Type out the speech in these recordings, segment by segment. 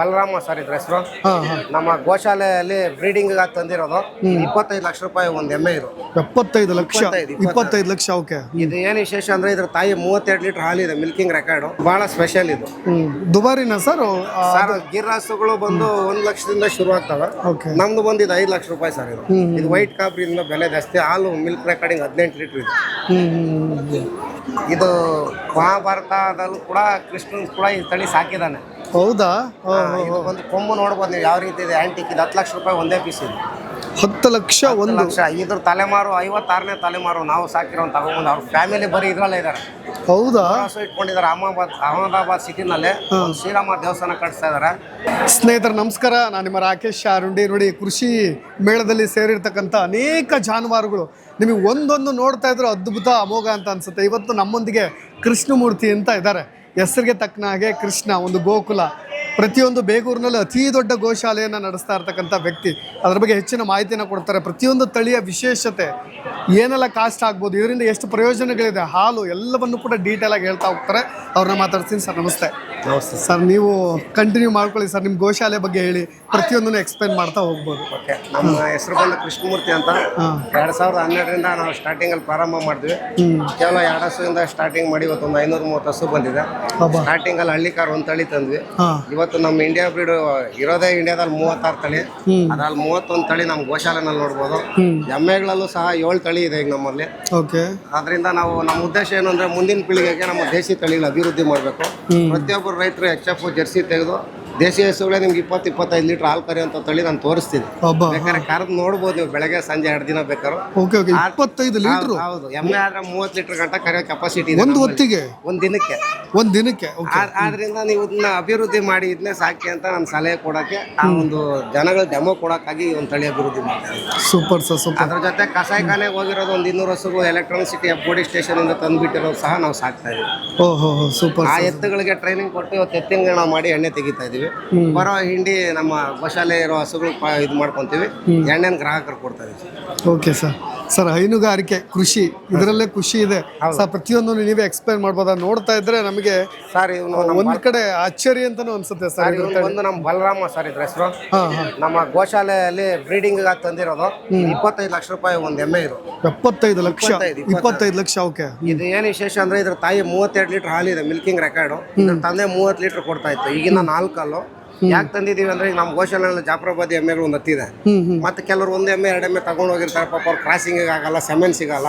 Balarama sir ಇದ್ರ ಹೆಸರು. ನಮ್ಮ ಗೋಶಾಲೆಯಲ್ಲಿ ಬ್ರೀಡಿಂಗ್ ತಂದಿರೋದು. ಇಪ್ಪತ್ತೈದು ಲಕ್ಷ ರೂಪಾಯಿ ಒಂದು ಎಮ್ಮೆ ಇದು. ಎಪ್ಪತ್ತೈದು ಲಕ್ಷ? ಇಪ್ಪತ್ತೈದು, ಲಕ್ಷ ಓಕೆ. ಇದು ಏನ್ ವಿಶೇಷ ಅಂದ್ರೆ ಇದ್ರ ತಾಯಿ ಮೂವತ್ತೆರಡು ಲೀಟರ್ ಹಾಲಿದೆ ಮಿಲ್ಕಿಂಗ್ ರೆಕಾರ್ಡ್ ಬಹಳ ಸ್ಪೆಷಲ್ ಇದು. ದುಬಾರಿನ ಸರ್? ಸರ್ ರಾಸುಗಳು ಬಂದು ಒಂದ್ ಲಕ್ಷದಿಂದ ಶುರು ಆಗ್ತವೆ. ಓಕೆ. ನಮ್ದು ಇದು ಐದು ಲಕ್ಷ ರೂಪಾಯಿ ಸರ್ ಇದು. ಇದು ವೈಟ್ ಕಾಪ್ರಿಂದ ಬೆಲೆ ಜಾಸ್ತಿ ಹಾಲು ಮಿಲ್ಕ್ ರೆಕಾರ್ಡಿಂಗ್ ಹದಿನೆಂಟು ಲೀಟರ್ ಇದೆ. ಇದು ಮಹಾಭಾರತದಲ್ಲೂ ಕೂಡ ಕೃಷ್ಣನ್ ಕೂಡ ಈ ತಳಿ ಸಾಕಿದಾನೆ ಹೌದಾ? ಇದು ಒಂದು ಕೊಂಬು ನೋಡ್ಬೋದು ನೀವು ಯಾವ ರೀತಿ ಇದೆ ಆಂಟಿಕ್ ಇದು ಹತ್ತು ಲಕ್ಷ ರೂಪಾಯಿ ಒಂದೇ ಪೀಸ್ ಇದೆ. ಹತ್ತು ಲಕ್ಷ ಹತ್ತು ಒಂದು. ಲಕ್ಷ. ಇದ್ರ ತಲೆಮಾರು ಐವತ್ತಾರನೇ ತಲೆಮಾರು ನಾವು ಸಾಕಿರೋ ತಗೊಂಬಂದು ಅವ್ರ ಫ್ಯಾಮಿಲಿ ಬರೀ ಇದ್ರಲ್ಲೇ ಇದ್ದಾರೆ. ಹೌದಾ? ಇಟ್ಕೊಂಡಿದ್ದಾರೆ. ಅಹಮದಾಬಾದ್ ಅಹಮದಾಬಾದ್ ಸಿಟಿನಲ್ಲೇ ಒಂದು ಶ್ರೀರಾಮ ದೇವಸ್ಥಾನ ಕಟ್ಟಿಸ್ತಾ ಇದಾರೆ ಸ್ನೇಹಿತರೆ ನಮಸ್ಕಾರ. ನಾನು ನಿಮ್ಮ ರಾಕೇಶ್ ಶಾರುಂಡಿ ನೋಡಿ ಕೃಷಿ ಮೇಳದಲ್ಲಿ ಸೇರಿರ್ತಕ್ಕಂಥ ಅನೇಕ ಜಾನುವಾರುಗಳು ನಿಮಗೆ ಒಂದೊಂದು ನೋಡ್ತಾ ಇದ್ರು ಅದ್ಭುತ ಅಮೋಘ ಅಂತ ಅನ್ಸುತ್ತೆ. ಇವತ್ತು ನಮ್ಮೊಂದಿಗೆ ಕೃಷ್ಣಮೂರ್ತಿ ಅಂತ ಇದ್ದಾರೆ. ಹೆಸರಿಗೆ ತಕ್ಕನ ಹಾಗೆ ಕೃಷ್ಣ ಒಂದು ಗೋಕುಲ. ಪ್ರತಿಯೊಂದು ಬೇಗೂರಿನಲ್ಲಿ ಅತಿ ದೊಡ್ಡ ಗೋಶಾಲೆಯನ್ನು ನಡೆಸ್ತಾ ಇರ್ತಕ್ಕಂಥ ವ್ಯಕ್ತಿ. ಅದ್ರ ಬಗ್ಗೆ ಹೆಚ್ಚಿನ ಮಾಹಿತಿಯನ್ನು ಕೊಡ್ತಾರೆ. ಪ್ರತಿಯೊಂದು ತಳಿಯ ವಿಶೇಷತೆ, ಏನೆಲ್ಲ ಕಾಸ್ಟ್ ಆಗ್ಬೋದು, ಇದರಿಂದ ಎಷ್ಟು ಪ್ರಯೋಜನಗಳಿದೆ, ಹಾಲು ಎಲ್ಲವನ್ನು ಕೂಡ ಡೀಟೇಲಾಗಿ ಹೇಳ್ತಾ ಹೋಗ್ತಾರೆ. ಅವ್ರನ್ನ ಮಾತಾಡ್ತೀನಿ ಸರ್. ನಮಸ್ತೆ. ನಮಸ್ತೆ ಸರ್. ನೀವು ಕಂಟಿನ್ಯೂ ಮಾಡ್ಕೊಳ್ಳಿ ಸರ್ ನಿಮ್ಮ ಗೋಶಾಲೆ ಬಗ್ಗೆ ಹೇಳಿ. ಪ್ರತಿಯೊಂದನ್ನು ಎಕ್ಸ್ಪ್ಲೈನ್ ಮಾಡ್ತಾ ಹೋಗ್ಬೋದು. ಓಕೆ ನಮ್ಮ ಹೆಸರು ಬಂದು ಕೃಷ್ಣಮೂರ್ತಿ ಅಂತ. ಎರಡು ಸಾವಿರದ ಹನ್ನೆರಡರಿಂದ ನಾವು ಸ್ಟಾರ್ಟಿಂಗ್ ಅಲ್ಲಿ ಪ್ರಾರಂಭ ಮಾಡಿದ್ವಿ. ಕೇವಲ ಎರಡು ಹಸುವಿಂದ ಸ್ಟಾರ್ಟಿಂಗ್ ಮಾಡಿ ಇವತ್ತು ಒಂದು ಐನೂರ ಮೂವತ್ತು ಹಸು ಬಂದಿದೆ. ಸ್ಟಾರ್ಟಿಂಗಲ್ಲಿ ಸ್ಟಾರ್ಟಿಂಗ್ ಅಲ್ಲಿ ಹಳ್ಳಿ ಕಾರ್ ಒಂದು ತಳಿ ತಂದ್ವಿ. ಇವತ್ತು ನಮ್ಮ ಇಂಡಿಯಾ ಬ್ರೀಡ್ ಇರೋದೇ ಇಂಡಿಯಾದಲ್ಲಿ ಮೂವತ್ತಾರು ತಳಿ. ಅದ್ರಲ್ಲಿ ಮೂವತ್ತೊಂದು ತಳಿ ನಮ್ಮ ಗೋಶಾಲೆನಲ್ಲಿ ನೋಡ್ಬೋದು. ಎಮ್ಮೆಗಳಲ್ಲೂ ಸಹ ಏಳು ತಳಿ ಇದೆ ಈಗ ನಮ್ಮಲ್ಲಿ. ಓಕೆ. ಅದರಿಂದ ನಾವು ನಮ್ಮ ಉದ್ದೇಶ ಏನು ಅಂದ್ರೆ ಮುಂದಿನ ಪೀಳಿಗೆಗೆ ನಮ್ಮ ದೇಶಿ ತಳಿಗಳ ಅಭಿವೃದ್ಧಿ ಮಾಡಬೇಕು. ಪ್ರತಿಯೊಬ್ಬರು ರೈತರು ಎಚ್ ಎಫ್ ಜರ್ಸಿ ತೆಗೆದು ದೇಶಿ ಹಸುಗಳೇ ನಿಮ್ಗೆ ಇಪ್ಪತ್ತು ಇಪ್ಪತ್ತೈದು ಲೀಟರ್ ಹಾಲು ಅಂತ ತಳಿ ನಾನು ತೋರಿಸ್ತೀನಿ. ಬೇಕಾದ್ರೆ ಕರೆದು ನೋಡ್ಬೋದು ನೀವು ಬೆಳಗ್ಗೆ ಸಂಜೆ ಎರಡು ದಿನ ಬೇಕಾದ್ರು. Okay okay. ಇಪ್ಪತ್ತೈದು ಲೀಟರ್? ಹೌದು. ಎಮ್ಮೆ ಆದ್ರೆ ಮೂವತ್ತು ಲೀಟರ್ ಗಂಟ ಕರೆಯೋ ಕೆಪಾಸಿಟಿ ಇದೆ ಒಂದು ಹೊತ್ತಿಗೆ? ಒಂದ್ ದಿನಕ್ಕೆ. ಒಂದು ದಿನಕ್ಕೆ? ಆದ್ರಿಂದ ನೀವು ಇದನ್ನ ಅಭಿವೃದ್ಧಿ ಮಾಡಿ ಇದನ್ನೇ ಸಾಕಿ ಅಂತ ನಾನು ಸಲಹೆ ಕೊಡಕ್ಕೆ ಆ ಒಂದು ಜನಗಳ ಡೆಮೋ ಕೊಡಕ್ಕಾಗಿ ಈ ಒಂದು ತಳಿ ಅಭಿವೃದ್ಧಿ ಮಾಡ್ತೀನಿ ಸೂಪರ್ ಸರ್ ಸೂಪರ್. ಅದ್ರ ಜೊತೆ ಕಸಾಯಿಖಾನೆಗೆ ಹೋಗಿರೋದು ಒಂದು ಇನ್ನೂರು ಹಸುಗಳು ಎಲೆಕ್ಟ್ರಾನಿಸಿಟಿ ಬೋಡಿ ಸ್ಟೇಷನ್ ಇಂದ ತಂದ್ಬಿಟ್ಟಿರೋದು ಸಹ ನಾವು ಸಾಕ್ತಾ ಇದೀವಿ ಓಹೋ ಸೂಪರ್ ಆ ಎತ್ತುಗಳಿಗೆ ಟ್ರೈನಿಂಗ್ ಕೊಟ್ಟು ಇವತ್ತು ಎತ್ತಿನ ಮಾಡಿ ಎಣ್ಣೆ ತೆಗಿತಾ ಇದೀವಿ ಬರೋ ಹಿಂಡಿ ನಮ್ಮ ಬಶಾಲೆ ಇರೋ ಹಸುಗಳು ಇದು ಮಾಡ್ಕೊಂತೀವಿ. ಎಣ್ಣೆನ ಗ್ರಾಹಕರು ಕೊಡ್ತಾರೆ. Okay sir. ಸರ್ ಹೈನುಗಾರಿಕೆ ಕೃಷಿ ಇದರಲ್ಲೇ ಖುಷಿ ಇದೆ. ಸರ್ ಪ್ರತಿಯೊಂದು ನೀವೇ ಎಕ್ಸ್ಪ್ಲೈನ್ ಮಾಡ್ಬೋದಾ? ನೋಡ್ತಾ ಇದ್ರೆ ನಮಗೆ ಸರ್ ಒಂದ್ ಕಡೆ ಆಶ್ಚರ್ಯ ಅಂತಾನು ಅನ್ಸುತ್ತೆ ಸರ್ ಒಂದು ನಮ್ಮ ಬಲರಾಮ ಸರ್ ಇದ್ರ ಹೆಸರು. ನಮ್ಮ ಗೋಶಾಲೆಯಲ್ಲಿ ಬ್ರೀಡಿಂಗ್ ತಂದಿರೋದು. ಇಪ್ಪತ್ತೈದು ಲಕ್ಷ ರೂಪಾಯಿ ಒಂದ್ ಎಮ್ಮೆ ಇದು. ಎಪ್ಪತ್ತೈದು ಲಕ್ಷ? ಇಪ್ಪತ್ತೈದು, ಲಕ್ಷ ಓಕೆ. ಇದು ಏನು ವಿಶೇಷ ಅಂದ್ರೆ ಇದ್ರ ತಾಯಿ ಮೂವತ್ತೆರಡು ಲೀಟರ್ ಹಾಲಿದೆ ಮಿಲ್ಕಿಂಗ್ ರೆಕಾರ್ಡ್ ತಂದೆ ಮೂವತ್ತು ಲೀಟರ್ ಕೊಡ್ತಾ ಇತ್ತು ಈಗಿನ ನಾಲ್ಕಲ್ಲು. ಯಾಕೆ ತಂದಿದೀವಿ ಅಂದ್ರೆ ಈಗ ನಮ್ಮ ಜಾಪ್ರಬಾದಿ ಜಾಫರಾಬಾದಿ ಎಮ್ಮೆಗಳು ಒಂದು ಹತ್ತಿದೆ. ಮತ್ತೆ ಕೆಲವರು ಒಂದ್ ಎಮ್ಮೆ ಎರಡು ಎಮ್ಮೆ ತಗೊಂಡು ಹೋಗಿರ್ತಾರೆ. ಪಾಪ ಅವ್ರು ಕ್ರಾಸಿಂಗ್ ಆಗಲ್ಲ ಸೆಮೆನ್ ಸಿಗಲ್ಲ.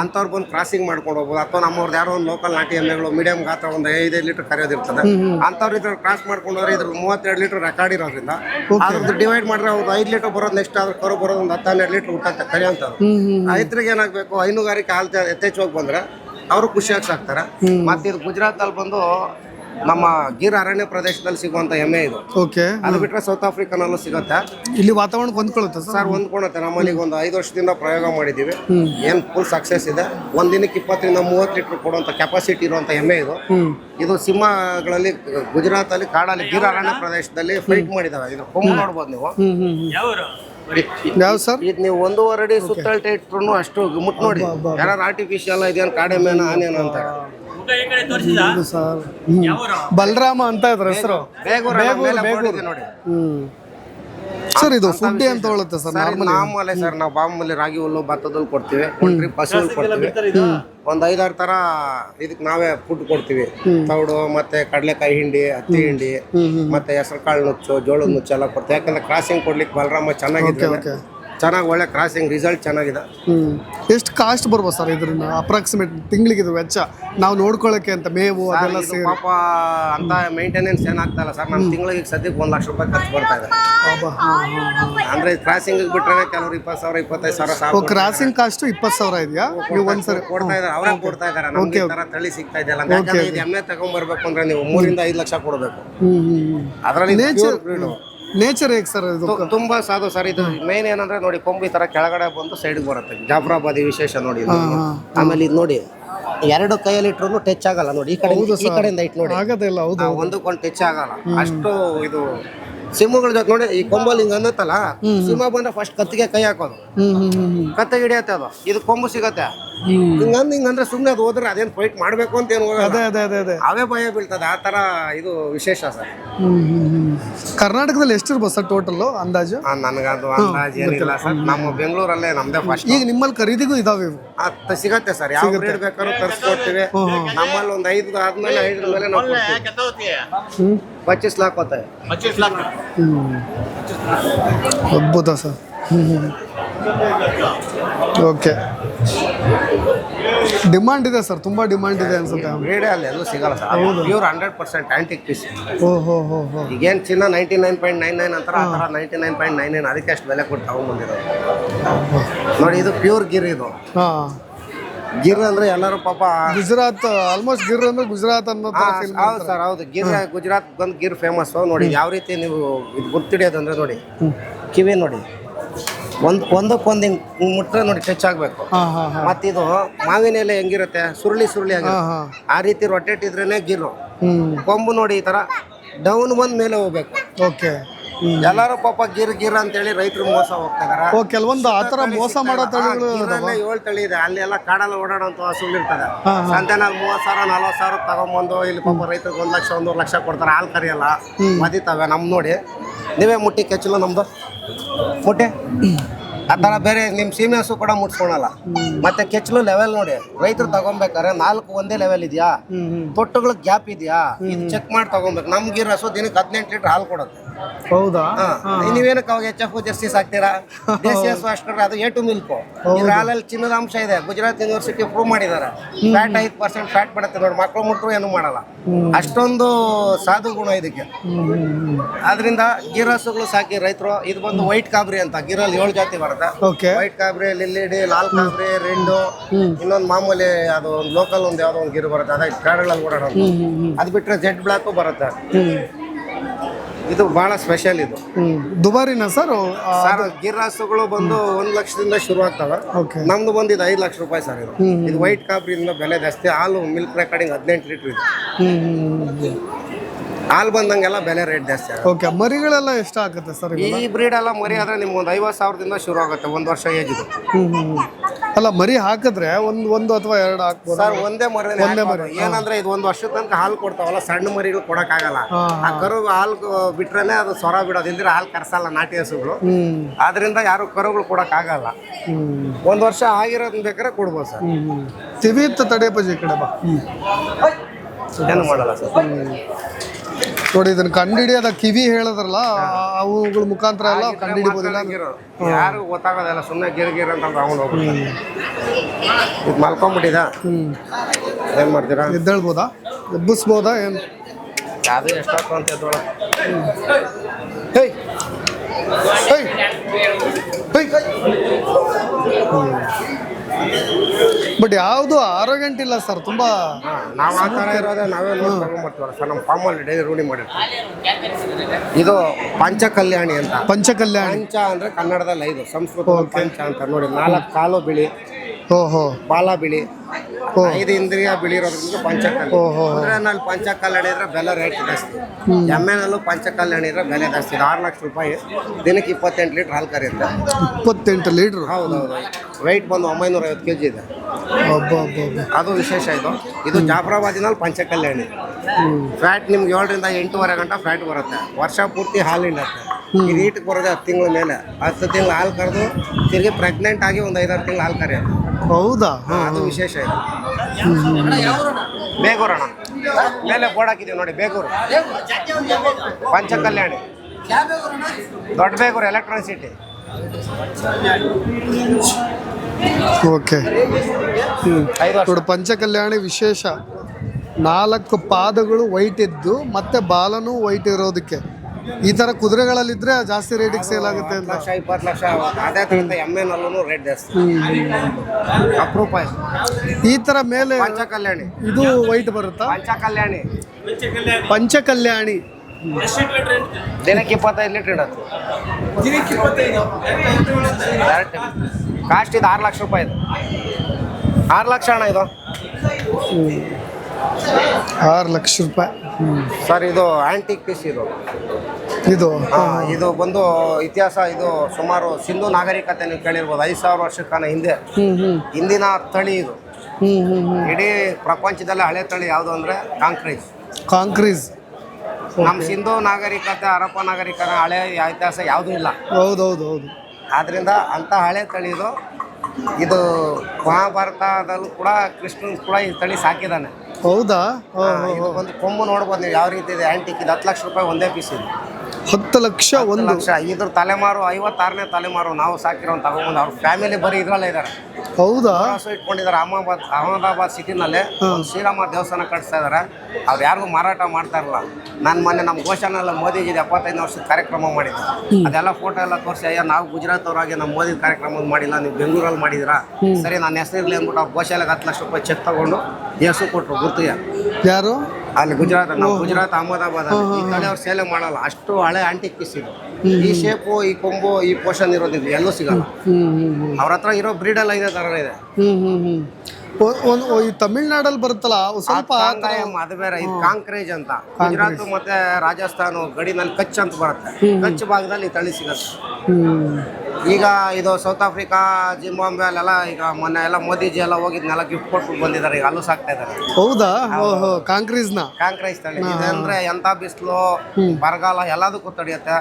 ಅಂತವ್ರು ಬಂದು ಕ್ರಾಸಿಂಗ್ ಮಾಡ್ಕೊಂಡು ಹೋಗ್ಬೋದು. ಅಥವಾ ನಮ್ಮವ್ರದ್ದು ಯಾರೋ ಒಂದು ಲೋಕಲ್ ನಾಟಿ ಎಮ್ಮೆಗಳು ಮೀಡಿಯಂ ಗಾತ್ರ ಒಂದು ಐದೈದು ಲೀಟರ್ ಕರೆಯೋದಿರ್ತದೆ ಅಂತವ್ರು ಇದ್ರ ಕ್ರಾಸ್ ಮಾಡ್ಕೊಂಡು ಹೋದ್ರೆ ಇದ್ರ ಮೂವತ್ತೆರಡು ಲೀಟರ್ ರೆಕಾರ್ಡ್ ಇರೋದ್ರಿಂದ ಅದ್ರದ್ದು ಡಿವೈಡ್ ಮಾಡಿದ್ರೆ ಅವ್ರು ಐದು ಲೀಟರ್ ಬರೋದು ನೆಕ್ಸ್ಟ್ ಆದ್ರೆ ಕರು ಬರೋದು ಒಂದು ಹತ್ತು ಹನ್ನೆರಡು ಲೀಟರ್ ಊಟ ಕರೆಯೋಂಥದ್ದು ರೈತರಿಗೆ ಏನಾಗಬೇಕು ಹೈನುಗಾರಿಕೆ ಹಾಲು ಯಥೇಚ್ಛವಾಗಿ ಬಂದ್ರೆ ಅವರು ಖುಷಿಯಾಗಿ ಸಾಕ್ತಾರೆ. ಮತ್ತೆ ಇದು ಗುಜರಾತಲ್ಲಿ ಬಂದು ನಮ್ಮ ಗಿರ್ ಅರಣ್ಯ ಪ್ರದೇಶದಲ್ಲಿ ಸಿಗುವಂತ ಎಮ್ಮೆ ಇದು. ಓಕೆ ಅದು ಬಿಟ್ರೆ ಸೌತ್ ಆಫ್ರಿಕಾನಲ್ಲೂ ಸಿಗುತ್ತೆ. ಇಲ್ಲಿ ವಾತಾವರಣ ಹೊಂದ್ಕೊಳ್ಳುತ್ತೆ ಸರ್? ಹೊಂದ್ಕೊಳತ್ತೆ ನಮ್ಮಲ್ಲಿ ಈಗ ಒಂದು ಐದು ವರ್ಷದಿಂದ ಪ್ರಯೋಗ ಮಾಡಿದ್ದೀವಿ ಏನ್ ಫುಲ್ ಸಕ್ಸಸ್ ಇದೆ. ಒಂದ್ ದಿನಕ್ಕೆ ಇಪ್ಪತ್ತರಿಂದ ಮೂವತ್ತು ಲೀಟರ್ ಕೊಡುವಂತ ಕೆಪಾಸಿಟಿ ಇರುವಂತ ಎಮ್ಮೆ ಇದು. ಇದು ಸಿಂಹಗಳಲ್ಲಿ ಗುಜರಾತ್ ಅಲ್ಲಿ ಕಾಡಲ್ಲಿ ಗಿರ್ ಅರಣ್ಯ ಪ್ರದೇಶದಲ್ಲಿ ಫೈಟ್ ಮಾಡಿದಾವೆ. ಇದು ಕೊಂಬು ನೋಡ್ಬೋದು ನೀವು. ಯಾವ ಸರ್? ಇದು ನೀವು ಒಂದೂವರೆ ಅಡಿ ಸುತ್ತಳತೆ ಇಟ್ರು ಅಷ್ಟು ಮುಟ್ ನೋಡಿ. ಯಾರು ಆರ್ಟಿಫಿಷಿಯಲ್ ಇದೇನು ಕಾಡೆಮೇನ ಆನೇನ ಅಂತ. ಸರ್. ಬಲರಾಮ ಅಂತ ಇದ್ರ ಹೆಸರು. ಬೇಗೂರು ನೋಡಿ. ಹ್ಮ್. ಸರ್ ಇದು ಫುಡ್ ಏನ್ ಹೇಳುತ್ತೆ sir sir normal. Normal sir ನಾವು ಬಾಂಬಲ್ಲಿ ರಾಗಿ ಹುಲ್ಲು ಭತ್ತದ ಹುಲ್ಲು ಕೊಡ್ತೀವಿ ಒಂದು ಪಶು ಹುಲ್ಲು ಕೊಡ್ತೀವಿ. ಒಂದ್ ಐದಾರು ತರ ಇದಕ್ ನಾವೇ ಫುಡ್ ಕೊಡ್ತೀವಿ. ತೌಡು ಮತ್ತೆ ಕಡಲೆಕಾಯಿ ಹಿಂಡಿ ಹತ್ತಿ ಹಿಂಡಿ ಮತ್ತೆ ಹೆಸರು ಕಾಳು ನುಚ್ಚು ಜೋಳದ ನುಚ್ಚು ಎಲ್ಲ ಕೊಡ್ತೀವಿ. ಯಾಕಂದ್ರೆ ಕ್ರಾಸಿಂಗ್ ಕೊಡ್ಲಿಕ್ಕೆ ಬಲರಾಮ ಚೆನ್ನಾಗಿದೆ ಓಕೆ ಚೆನ್ನಾಗಿ ಒಳ್ಳೆ ಕ್ರಾಸಿಂಗ್ ರಿಸಲ್ಟ್ ಚೆನ್ನಾಗಿದೆ. ಹ್ಮ್. ಎಷ್ಟು ಕಾಸ್ಟ್ ಬರ್ಬೋದು ಸರ್ ಇದ್ರಿಂದ? ಅಪ್ರಾಕ್ಸಿಮೇಟ್ ತಿಂಗಳಿಗೆ ಇದು ವೆಚ್ಚ? ನಾವು ನೋಡ್ಕೊಳ್ಳೋಕೆ ಅಂತ ಮೇವು ಸರ್, ಅದೆಲ್ಲ ಇದು ಸೇರಿ. ಪಾಪ ಅಂತ ಮೇಂಟೆನೆನ್ಸ್ ಏನಾಗ್ತಾ ಇಲ್ಲ ಸರ್ ನಮ್ಮ ತಿಂಗಳಿಗೆ ಸದ್ಯಕ್ಕೆ ಒಂದು ಲಕ್ಷ ರೂಪಾಯಿ ಖರ್ಚು ಬರ್ತಾ ಇದೆ. ಅಬ್ಬಾ, ಹಾ, ಹಾ, ಹಾ. ಅಂದ್ರೆ ಕ್ರಾಸಿಂಗ್ ಬಿಟ್ರೆ ಕೆಲವರು ಇಪ್ಪತ್ತು ಸಾವಿರ ಇಪ್ಪತ್ತೈದು ಸಾವಿರ ಓ ಸಾಕು ಕ್ರಾಸಿಂಗ್ ಕಾಸ್ಟ್ ಇಪ್ಪತ್ತು ಸಾವಿರ ಇದೆಯಾ? ನೀವು ಒಂದ್ಸರಿ ಕೊಡ್ತಾ ಇದಾರೆ ಅವರೇ ಕೊಡ್ತಾ ಇದಾರೆ ನಮಗೆ ಈ ತರ ತಳಿ ಸಿಗ್ತಾ ಇದೆಯಲ್ಲ ಅಂತ. ಯಾಕಂದ್ರೆ ಇದು ಎಮ್ಮೆ ತಗೊಂಡ್ಬರ್ಬೇಕು ಅಂದ್ರೆ ನೀವು ಮೂರಿಂದ ಐದು ಲಕ್ಷ ಕೊಡಬೇಕು. ಹ್ಮ್ ಹ್ಮ್ ಅದರಲ್ಲಿ ನೇಚರ್ ನೇಚರ್ ಹೇಗೆ ಸರ್ ಇದು? ತುಂಬಾ ಸಾಧು ಸರ್ ಇದು ಮೇನ್ ಏನಂದ್ರೆ ನೋಡಿ ಕೊಂಬು ಈ ತರ ಕೆಳಗಡೆ ಬಂದು ಸೈಡ್ ಬರುತ್ತೆ. ಜಾಫ್ರಾಬಾದಿ ವಿಶೇಷ ನೋಡಿ ಇದು. ಆಮೇಲೆ ಇದು ನೋಡಿ ಎರಡು ಕೈಯಲ್ಲಿ ಇಟ್ರು ಟಚ್ ಆಗಲ್ಲ ನೋಡಿ. ಈ ಕಡೆ ಈ ಕಡೆಯಿಂದ ಇಟ್ಟು ನೋಡಿ. ಆಗೋದಿಲ್ಲ ಹೌದು ಆ, ಒಂದಕ್ಕೊಂದು ಟಚ್ ಆಗಲ್ಲ. ಅಷ್ಟು ಇದು ಸಿಂಹಗಳ ಜೊತೆ ನೋಡಿ ಈ ಕೊಂಬಲ್ಲಿ ಹಿಂಗ ಅನ್ನತ್ತಲ್ಲ ಸಿಂಹ ಬಂದ್ರೆ ಫಸ್ಟ್ ಕತ್ತಿಗೆ ಕೈ ಹಾಕೋದು. ಹ್ಮ್ ಹ್ಮ್ ಹ್ಮ್ ಹ್ಮ್. ಕತ್ತೆ ಹಿಡಿಯತ್ತೆ ಅದು. ಇದು ಕೊಂಬು ಸಿಗತ್ತೆ. ಹಿಂಗಂದ್ ಹಿಂಗಂದ್ರೆ ಸುಮ್ಮನೆ ಅದು ಹೋದ್ರೆ ಅದೇನು ಫೈಟ್ ಮಾಡ್ಬೇಕು ಅಂತ ಏನು ಅದೇ ಅದೇ ಅದೇ ಅದೇ. ಅವೇ ಭಯ ಬೀಳ್ತದೆ ಆ ತರ ಇದು ವಿಶೇಷ ಸರ್. ಕರ್ನಾಟಕದಲ್ಲಿ ಎಷ್ಟಿರ್ಬೋದು ಸರ್ ಟೋಟಲ್ ಅಂದಾಜು? ನನಗದು ಅಂದಾಜ್ ಏನಿಲ್ಲ ಸರ್. ನಮ್ಮ ಬೆಂಗಳೂರಲ್ಲೇ ನಮ್ದೇ ಫಸ್ಟ್ ಈಗ ನಿಮ್ಮಲ್ಲಿ ಖರೀದಿಗೂ ಇದಾವೆ ಇವು? ಅತ್ತ ಸಿಗತ್ತೆ ಸರ್. ಯಾವ ರೇಟ್ ಬೇಕಾದ್ರೂ ತರಿಸ್ಕೊಡ್ತೀವಿ. ನಮ್ಮಲ್ಲಿ ಒಂದು ಐದು ಆದ್ಮೇಲೆ ಐದರ ಮೇಲೆ ನಾವು ಕೊಡ್ತೀವಿ. ಹ್ಮ್. ಪಚ್ಚೀಸ್ ಲಾಕ್ ಹೋಗ್ತದೆ ಹ್ಮ್. ಅದ್ಭುತ ಸರ್. ಓಕೆ. ಡಿಮಾಂಡ್ ಇದೆ ಸರ್ ತುಂಬ ಡಿಮಾಂಡ್ ಇದೆ ಅನ್ಸುತ್ತೆ. ಗ್ರೇಡೇ ಅಲ್ಲಿ ಎಲ್ಲೂ ಸಿಗಲ್ಲ sir pure hundred percent antique piece ಓ ಹೋ ಹೋ ಹೋ ಈಗೇನು ಚಿನ್ನ ninety nine point nine nine ಅಂತಾರ ಆ ಥರ ninety nine point nine nine ಅದಕ್ಕೆ ಅಷ್ಟು ಬೆಲೆ ಕೊಟ್ಟು ತಗೊಂಡ್ಬಂದಿರೋದು. ನೋಡಿ ಇದು ಪ್ಯೂರ್ ಗಿರ್ ಇದು. ಹಾಂ. ಗಿರ್ ಅಂದ್ರೆ ಎಲ್ಲರೂ ಪಾಪ ಗುಜರಾತ್ ಆಲ್ಮೋಸ್ಟ್ ಗಿರ್ ಅಂದ್ರೆ ಗುಜರಾತ್ ಅನ್ನೋದು ಹೌದು ಸರ್ ಹೌದು. ಗಿರ್ ಗುಜರಾತ್ ಬಂದು ಗಿರ್ ಫೇಮಸ್ ನೋಡಿ ಯಾವ ರೀತಿ ನೀವು ಇದು ಗುರ್ತಿಡಿಯೋದು ಅಂದ್ರೆ ನೋಡಿ. ಕಿವಿ ನೋಡಿ. ಒಂದು ಒಂದಕ್ಕೊಂದು ಹಿಂಗೆ ಮುಟ್ರೆ ನೋಡಿ ಟಚ್ ಆಗಬೇಕು. ಮತ್ತು ಇದು ಮಾವಿನ ಎಲೆ ಹೆಂಗಿರುತ್ತೆ? ಸುರುಳಿ ಸುರುಳಿ ಆಗಿ ಆ ರೀತಿ ರೊಟೇಟ್ ಇದ್ರೇನೆ ಗಿರು ಕೊಂಬು ನೋಡಿ ಈ ತರ ಡೌನ್ ಬಂದ್ ಮೇಲೆ ಹೋಗ್ಬೇಕು. ಓಕೆ. ಎಲ್ಲರೂ ಪಾಪ ಗಿರ್ ಗಿರ್ ಅಂತೇಳಿ ರೈತರು ಮೋಸ ಓ ಕೆಲವೊಂದು ಆ ಥರ ಮೋಸ ಮಾಡೋ ತಳಿಗಳು ಏಳು ತಳಿ ಇದೆ. ಅಲ್ಲಿ ಎಲ್ಲ ಕಾಡಲ್ಲಿ ಓಡಾಡೋಂತ ಹಸುಗಳು ಇರ್ತದೆ ಸಂತೆನಲ್ಲಿ ಮೂವತ್ತು ಸಾವಿರ ನಲ್ವತ್ತು ಸಾವಿರ ತಗೊಂಬಂದು ಇಲ್ಲಿ ಪಾಪ ರೈತರಿಗೆ ಒಂದು ಲಕ್ಷ ಒಂದೂವರೆ ಲಕ್ಷ ಕೊಡ್ತಾರೆ. ಹಾಲು ಕರಿಯಲ್ಲ. ಮದಿತಾವೆ ನಮ್ ನೋಡಿ. ನೀವೇ ಮುಟ್ಟಿ ಕೆಚ್ಚಲು ನಮ್ದು. ಮುಟ್ಟಿ ಆ ಥರ ಬೇರೆ ನಿಮ್ಮ ಸೀಮೆ ಹಸು ಕೂಡ ಮುಟ್ಸ್ಕೊಳಲ್ಲ. ಮತ್ತೆ ಕೆಚ್ಚಲು ಲೆವೆಲ್ ನೋಡಿ ರೈತರು ತಗೊಬೇಕಾದ್ರೆ ನಾಲ್ಕು ಒಂದೇ ಲೆವೆಲ್ ಇದೆಯಾ? ತೊಟ್ಟುಗಳ ಗ್ಯಾಪ್ ಇದೆಯಾ? ಇದು ಚೆಕ್ ಮಾಡಿ ತಗೊಬೇಕು. ನಮ್ಗೆ ಹಸು ದಿನಕ್ಕೆ ಹದಿನೆಂಟು ಲೀಟರ್ ಹಾಲು ಕೊಡುತ್ತೆ. ಹೌದಾ. ನೀವೇನಕ್ಕೆ ಅವಾಗ ಎಚ್ ಎಫ್ ಜರ್ಸಿ ಸಾಕ್ತೀರಾ ದೇಸಿ ಹಸು ಅಷ್ಟರ ಅದು ಎ ಟು ಮಿಲ್ಕು ಇದ್ರ ಹಾಲಲ್ಲಿ ಚಿನ್ನದ ಅಂಶ ಇದೆ. ಗುಜರಾತ್ ಯೂನಿವರ್ಸಿಟಿ ಪ್ರೂವ್ ಮಾಡಿದ್ದಾರೆ. ಫ್ಯಾಟ್ ಐದು ಪರ್ಸೆಂಟ್ ಫ್ಯಾಟ್ ಬಿಡುತ್ತೆ ನೋಡಿ. ಮಕ್ಕಳು ಮುಟ್ಟರು ಏನು ಮಾಡಲ್ಲ. ಅಷ್ಟೊಂದು ಸಾಧು ಗುಣ ಇದಕ್ಕೆ. ಅದರಿಂದ ಗೀರ್ ಹಸುಗಳು ಸಾಕಿ ರೈತರು ಇದು ಬಂದು ವೈಟ್ ಕಾಬ್ರಿ ಅಂತ ಗೀರಲ್ಲಿ ಏಳು ಜಾತಿ ಬರುತ್ತೆ ಓಕೆ ವೈಟ್ ಕಾಬ್ರಿ ಲಿಲ್ಲಿಡಿ ಲಾಲ್ ಕಾಬ್ರಿ ರೆಂಡು ಇನ್ನೊಂದು ಮಾಮೂಲಿ ಅದು ಒಂದು ಲೋಕಲ್ ಒಂದು ಯಾವ್ದೋ ಒಂದು ಗಿರ್ ಬರುತ್ತೆ. ಅದೇ ಕಾಡುಗಳಲ್ಲಿ ಓಡಾಡೋದು ಅದು ಬಿಟ್ಟರೆ ಜೆಡ್ ಬ್ಲಾಕು ಬರುತ್ತೆ. ಇದು ಬಹಳ ಸ್ಪೆಷಲ್ ಇದು. ದುಬಾರಿನ ಸರ್ ಸರ್ ಗಿರ್ ರಾಸುಗಳು ಬಂದು ಒಂದ್ ಲಕ್ಷದಿಂದ ಶುರು ಆಗ್ತವೆ. ನಮ್ದು ಬಂದು ಇದು ಐದು ಲಕ್ಷ ರೂಪಾಯಿ ಸರ್ ಇದು. ಇದು ವೈಟ್ ಕಾಬ್ರಿಂದ ಬೆಲೆ ಜಾಸ್ತಿ. ಹಾಲು ಮಿಲ್ಕ್ ರೆಕಾರ್ಡಿಂಗ್ ಹದಿನೆಂಟು ಲೀಟರ್ ಇದೆ. ಹಾಲು ಬಂದಂಗೆಲ್ಲ ಬೆಲೆ ರೇಟ್ ಜಾಸ್ತಿ ಆಗುತ್ತೆ. ಓಕೆ ಮರಿಗಳೆಲ್ಲ ಎಷ್ಟು ಆಗುತ್ತೆ ಸರ್ ಈ ಬ್ರೀಡ್ ಎಲ್ಲ ಮರಿ ಆದ್ರೆ ನಿಮ್ಗೆ ಒಂದು ಐವತ್ತು ಸಾವಿರದಿಂದ ಶುರು ಆಗುತ್ತೆ ಒಂದು ವರ್ಷ ಏಜ್ ಇದು. ಅಲ್ಲ ಮರಿ ಹಾಕಿದ್ರೆ ಒಂದು ಒಂದು ಅಥವಾ ಎರಡು ಹಾಕ್ಬೋದು? ಸರ್ ಒಂದೇ ಮರಿ ಒಂದೇ ಮರಿ ಏನಂದ್ರೆ ಇದು ಒಂದು ವರ್ಷದ ತನಕ ಹಾಲು ಕೊಡ್ತಾವಲ್ಲ ಸಣ್ಣ ಮರಿಗಳು ಕೊಡಕ್ಕಾಗಲ್ಲ. ಆ ಕರು ಹಾಲು ಬಿಟ್ರೇನೆ ಅದು ಸ್ವರ ಬಿಡೋದು ಇಲ್ದಿರ ಹಾಲು ಕರ್ಸಲ್ಲ ನಾಟಿ ಹಸುಗಳು. ಆದ್ರಿಂದ ಯಾರು ಕರುಗಳು ಕೊಡಕ್ಕಾಗಲ್ಲ. ಒಂದು ವರ್ಷ ಆಗಿರೋದನ್ನ ಬೇಕಾದ್ರೆ ಕೊಡ್ಬೋದು ಸರ್ ತಿವಿತ್ ತಡೆಯಪ್ಪ ಈ ಕಡೆ ಬಾ. ಏನು ಮಾಡಲ್ಲ ಸರ್ ನೋಡಿ ಇದನ್ನ ಕಂಡಿಡಿಯೋದ ಕಿವಿ ಹೇಳದ್ರಲ್ಲ ಅವುಗಳ ಮುಖಾಂತರ ಎಲ್ಲ ಕಂಡಿಡಿಬೋದಿಲ್ಲ. ಯಾರು ಗೊತ್ತಾಗೋದಿಲ್ಲ ಸುಮ್ಮನೆ ಗಿರ್ ಗಿರ್ ಅಂತ ತಗೊಂಡು ಹೋಗ್ಬಿಡ್ತಾರೆ ಇದು ಮಲ್ಕೊಂಡ್ಬಿಟ್ಟಿದ ಏನು ಮಾಡ್ತೀರಾ? ಎದ್ದೇಳ್ಬೋದಾ? ಎಬ್ಬಿಸ್ಬೋದಾ ಏನು? ಅದು ಎಷ್ಟಾಗ್ತು ಅಂತ ಎದ್ದೋಳ. ಹೇಯ್ ಹೇಯ್ ಹೇಯ್ ಬಟ್ ಯಾವುದು ಆರೋಗ್ಯಂಟ್ ಇಲ್ಲ ಸರ್ ತುಂಬಾ ನಾವು ಆ ಥರ ಇರೋದೇ ನಾವೇ ನೋಡಿ ತಗೊಂಡ್ಬರ್ತೀವಲ್ಲ ಸರ್ ನಮ್ಮ ಫಾರ್ಮಲ್ಲಿ ಡೈಲಿ ರೂಢಿ ಮಾಡಿರ್ತೀವಿ. ಇದು ಪಂಚಕಲ್ಯಾಣಿ ಅಂತ. ಪಂಚಕಲ್ಯಾಣಿ. ಪಂಚ ಅಂದ್ರೆ ಕನ್ನಡದಲ್ಲಿ ಐದು ಸಂಸ್ಕೃತ ಪಂಚ ಅಂತ ನೋಡಿ ನಾಲ್ಕು ಕಾಲು ಬಿಳಿ ಓಹೋ. ಬಾಲ ಬಿಳಿ ಐದು ಇಂದ್ರಿಯ ಬಿಳಿ ಪಂಚಕಾಲ ಅಂದ್ರೆ ನಲ್ಲಿ ಪಂಚಕಲ್ಯಾಣಿ ಇದ್ರೆ ಬೆಲೆ ರೇಟ್ ಜಾಸ್ತಿ. ಎಮ್ಮೆನಲ್ಲೂ ಪಂಚಕಾಲ ಹಣಿದ್ರೆ ಬೆಲೆ ಜಾಸ್ತಿ. ಇದು ಆರು ಲಕ್ಷ ರೂಪಾಯಿ ದಿನಕ್ಕೆ ಇಪ್ಪತ್ತೆಂಟು ಲೀಟ್ರ್ ಹಾಲು ಕರೆಯುತ್ತೆ. ಇಪ್ಪತ್ತೆಂಟು ಲೀಟ್ರ್? ಹೌದೌದು. ವೆಯ್ಟ್ ಬಂದು ಒಂಬೈನೂರ ಐವತ್ತು ಕೆ ಜಿ ಇದೆ ಅದು ವಿಶೇಷ ಇದು. ಇದು ಜಾಫರಾಬಾದಿನಲ್ಲಿ ಪಂಚಕಲ್ಯಾಣಿ. ಫ್ಯಾಟ್ ನಿಮ್ಗೆ ಏಳರಿಂದ ಎಂಟೂವರೆ ಗಂಟೆ ಫ್ಯಾಟ್ ಬರುತ್ತೆ. ವರ್ಷ ಪೂರ್ತಿ ಹಾಲು ಹಿಂಡತ್ತೆ ಇದು ಈಟಿಗೆ ಬರೋದೇ ಹತ್ತು ತಿಂಗಳ ಮೇಲೆ. ಹತ್ತು ತಿಂಗಳು ಹಾಲು ಕರೆದು ತಿರುಗಿ ಪ್ರೆಗ್ನೆಂಟ್ ಆಗಿ ಒಂದು ಐದಾರು ತಿಂಗಳು ಹಾಲು ಕರೆಯೋದು ಹೌದಾ? ಹಾ, ಅದು ವಿಶೇಷ ಇದೆ. ಬೇಗೂರಣ ಮೇಲೆ ಬೋರ್ಡ್ ಹಾಕಿದೀವಿ ನೋಡಿ ಬೇಗೂರು. ಪಂಚಕಲ್ಯಾಣಿ. ದೊಡ್ಡ ಬೇಗೂರು ಎಲೆಕ್ಟ್ರಾನಿಕ್ ಸಿಟಿ. ಓಕೆ. ನೋಡಿ ಪಂಚಕಲ್ಯಾಣಿ ವಿಶೇಷ. ನಾಲ್ಕು ಪಾದಗಳು ವೈಟ್ ಇದ್ದು ಮತ್ತೆ ಬಾಲನು ವೈಟ್ ಇರೋದಕ್ಕೆ. ಈ ಥರ ಕುದುರೆಗಳಲ್ಲಿದ್ರೆ ಜಾಸ್ತಿ ರೇಟಿಗೆ ಸೇಲ್ ಆಗುತ್ತೆ ಅಂತ. ಲಕ್ಷ ಇಪ್ಪತ್ತು ಲಕ್ಷ ಅದೇ ತಗೊಂತ ಎಮ್ಮೆ ನಲ್ಲೂ ರೇಟ್ ಜಾಸ್ತಿ. ಅಪರೂಪ ಈ ತರ ಮೇಲೆ ಪಂಚಕಲ್ಯಾಣಿ. ಇದು ವೈಟ್ ಬರುತ್ತಾ? ಪಂಚಕಲ್ಯಾಣಿ. ಪಂಚಕಲ್ಯಾಣಿ. ದಿನಕ್ಕೆ ಇಪ್ಪತ್ತೈದು ಲೀಟ್ರ್ ಇಡೋದು. ಕಾಸ್ಟ್ ಇದು ಆರು ಲಕ್ಷ ರೂಪಾಯಿ ಇದು. ಆರು ಲಕ್ಷ ಅಣ್ಣ ಇದು. ಆರು ಲಕ್ಷ ರೂಪಾಯಿ. ಸರ್ ಇದು ಆಂಟಿಕ್ ಪೀಸ್ ಇದು. ಇದು? ಆ, ಇದು ಬಂದು ಇತಿಹಾಸ ಇದು ಸುಮಾರು ಸಿಂಧು ನಾಗರಿಕತೆ ನೀವು ಕೇಳಿರ್ಬೋದು ಐದು ಸಾವಿರ ವರ್ಷಕ್ಕಾನ ಹಿಂದೆ. ಹಿಂದಿನ ತಳಿ ಇದು. ಇಡೀ ಪ್ರಪಂಚದಲ್ಲೇ ಹಳೆ ತಳಿ ಯಾವುದು ಅಂದರೆ ಕಾಂಕ್ರೀಸ್. ಕಾಂಕ್ರೀಸ್. ನಮ್ಮ ಸಿಂಧು ನಾಗರಿಕತೆ ಹರಪ್ಪ ನಾಗರಿಕನ ಹಳೆ ಇತಿಹಾಸ ಯಾವುದೂ ಇಲ್ಲ. ಹೌದೌದು ಹೌದು ಆದ್ರಿಂದ ಅಂತ ಹಳೆ ತಳಿ ಇದು. ಮಹಾಭಾರತದಲ್ಲೂ ಕೂಡ ಕೃಷ್ಣನ್ ಕೂಡ ಈ ತಳಿ ಸಾಕಿದಾನೆ ಹೌದಾ? ಹಾ, ಹಾ. ಇದು ಒಂದು ಕೊಂಬು ನೋಡ್ಬೋದು ನೀವು. ಯಾವ ರೀತಿ ಇದೆ? ಆಂಟಿಕ್ ಇದು ಹತ್ತು ಲಕ್ಷ ರೂಪಾಯಿ ಒಂದೇ ಪೀಸ್ ಇದು. ಹತ್ತು ಲಕ್ಷ ಒಂದು. ಲಕ್ಷ. ಇದ್ರ ತಲೆಮಾರು ಐವತ್ತಾರನೇ ತಲೆಮಾರು ನಾವು ಸಾಕಿರೋ ತಗೊಂಬಂದು ಅವ್ರ ಫ್ಯಾಮಿಲಿ ಬರೀ ಇದ್ರಲ್ಲೇ ಇದ್ದಾರೆ ಹೌದಾ? ಇಟ್ಕೊಂಡಿದ್ದಾರೆ ಅಹಮದಾಬಾದ್ ಅಹಮದಾಬಾದ್ ಸಿಟಿನಲ್ಲೇ ಒಂದು ಶ್ರೀರಾಮ ದೇವಸ್ಥಾನ ಕಟ್ಸ್ತಾ ಇದಾರೆ. ಅವ್ರು ಯಾರಿಗೂ ಮಾರಾಟ ಮಾಡ್ತಾ ಇರಲ್ಲ ನಾನು ಮೊನ್ನೆ ನಮ್ಮ ಗೋಶಾಲೆಲ್ಲ ಮೋದಿಜಿ ಎಪ್ಪತ್ತೈದು ವರ್ಷದ ಕಾರ್ಯಕ್ರಮ ಮಾಡಿದ್ದೆ. ಅದೆಲ್ಲ ಫೋಟೋ ಎಲ್ಲ ತೋರಿಸಿ ಅಯ್ಯ ನಾವು ಗುಜರಾತ್ ಅವರಾಗಿ ನಮ್ಮ ಮೋದಿ ಕಾರ್ಯಕ್ರಮ ಮಾಡಿಲ್ಲ ನೀವು ಬೆಂಗಳೂರಲ್ಲಿ ಮಾಡಿದಿರಾ? ಸರಿ ನನ್ನ ಹೆಸರಿರ್ಲಿ ಅಂದ್ಬಿಟ್ಟು ಅವ್ರು ಘೋಷಾಲೆಗೆ ಹತ್ತು ಲಕ್ಷ ರೂಪಾಯಿ ಚೆಕ್ ತಗೊಂಡು ಹೆಸರು ಕೊಟ್ಟರು ಗುರ್ತಿಗೆ. ಯಾರು? ಅಲ್ಲಿ ಗುಜರಾತ್ ನಾವು ಗುಜರಾತ್ ಅಹಮದಾಬಾದ್ ಈ ಕಡೆ ಅವ್ರು ಸೇಲ್ ಮಾಡಲ್ಲ. ಅಷ್ಟು ಹಳೆ ಆಂಟಿಕ್ ಪೀಸ್ ಇದು. ಈ ಶೇಪು ಈ ಕೊಂಬು ಈ ಪೋಷನ್ ಇರೋದಿಲ್ಲ. ಎಲ್ಲೂ ಸಿಗಲ್ಲ. ಅವ್ರ ಹತ್ರ ಇರೋ ಬ್ರೀಡ್ ಎಲ್ಲ ಇದೆ ತರ ಹ್ಮ್ ಒಂದು ಈ ತಮಿಳ್ನಾಡಲ್ಲಿ ಬರುತ್ತಲ್ಲ ಸ್ವಲ್ಪ ಅದು ಬೇರೆ. ಇದು ಕಾಂಕ್ರೇಜ್ ಅಂತ. ಗುಜರಾತ್ ಮತ್ತೆ ರಾಜಸ್ಥಾನ ಗಡಿನಲ್ಲಿ ಕಚ್ ಅಂತ ಬರುತ್ತೆ. ಕಚ್ ಭಾಗದಲ್ಲಿ ತಳಿ ಸಿಗುತ್ತೆ. ಈಗ ಇದು ಸೌತ್ ಆಫ್ರಿಕಾ ಜಿಂಬಾಂಬೆ ಅಲ್ಲೆಲ್ಲ ಈಗ ಮೊನ್ನೆ ಎಲ್ಲ ಮೋದಿಜಿ ಎಲ್ಲ ಹೋಗಿದ್ನೆಲ್ಲ ಗಿಫ್ಟ್ ಕೊಟ್ಟು ಬಂದಿದ್ದಾರೆ ಈಗ ಅಲ್ಲೂ ಸಾಕ್ತಾ ಇದ್ದಾರೆ. ಹೌದಾ? ಓಹೋ ಕಾಂಕ್ರೀಸ್ನ? ಕಾಂಕ್ರೀಸ್ ತಳಿ. ಇದಂದ್ರೆ ಎಂತ ಬಿಸಿಲು ಬರಗಾಲ ಎಲ್ಲದಕ್ಕೂ ತಡೆಯುತ್ತೆ.